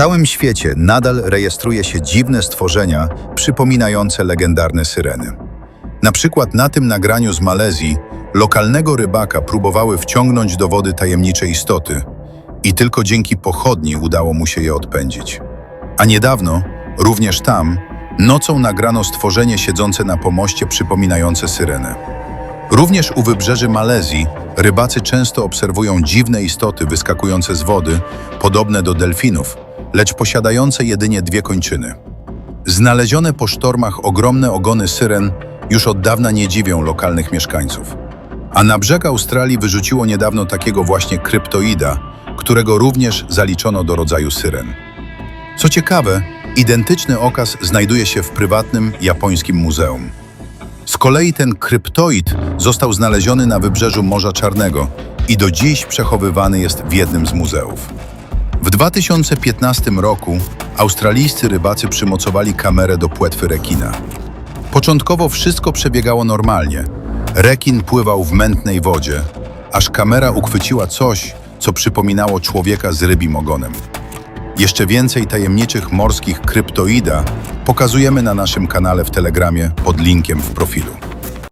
całym świecie nadal rejestruje się dziwne stworzenia przypominające legendarne syreny. Na przykład na tym nagraniu z Malezji lokalnego rybaka próbowały wciągnąć do wody tajemnicze istoty i tylko dzięki pochodni udało mu się je odpędzić. A niedawno, również tam, nocą nagrano stworzenie siedzące na pomoście przypominające syrenę. Również u wybrzeży Malezji rybacy często obserwują dziwne istoty wyskakujące z wody, podobne do delfinów, lecz posiadające jedynie dwie kończyny. Znalezione po sztormach ogromne ogony syren już od dawna nie dziwią lokalnych mieszkańców. A na brzeg Australii wyrzuciło niedawno takiego właśnie kryptoida, którego również zaliczono do rodzaju syren. Co ciekawe, identyczny okaz znajduje się w prywatnym japońskim muzeum. Z kolei ten kryptoid został znaleziony na wybrzeżu Morza Czarnego i do dziś przechowywany jest w jednym z muzeów. W 2015 roku australijscy rybacy przymocowali kamerę do płetwy rekina. Początkowo wszystko przebiegało normalnie. Rekin pływał w mętnej wodzie, aż kamera uchwyciła coś, co przypominało człowieka z rybim ogonem. Jeszcze więcej tajemniczych morskich kryptoida pokazujemy na naszym kanale w Telegramie pod linkiem w profilu.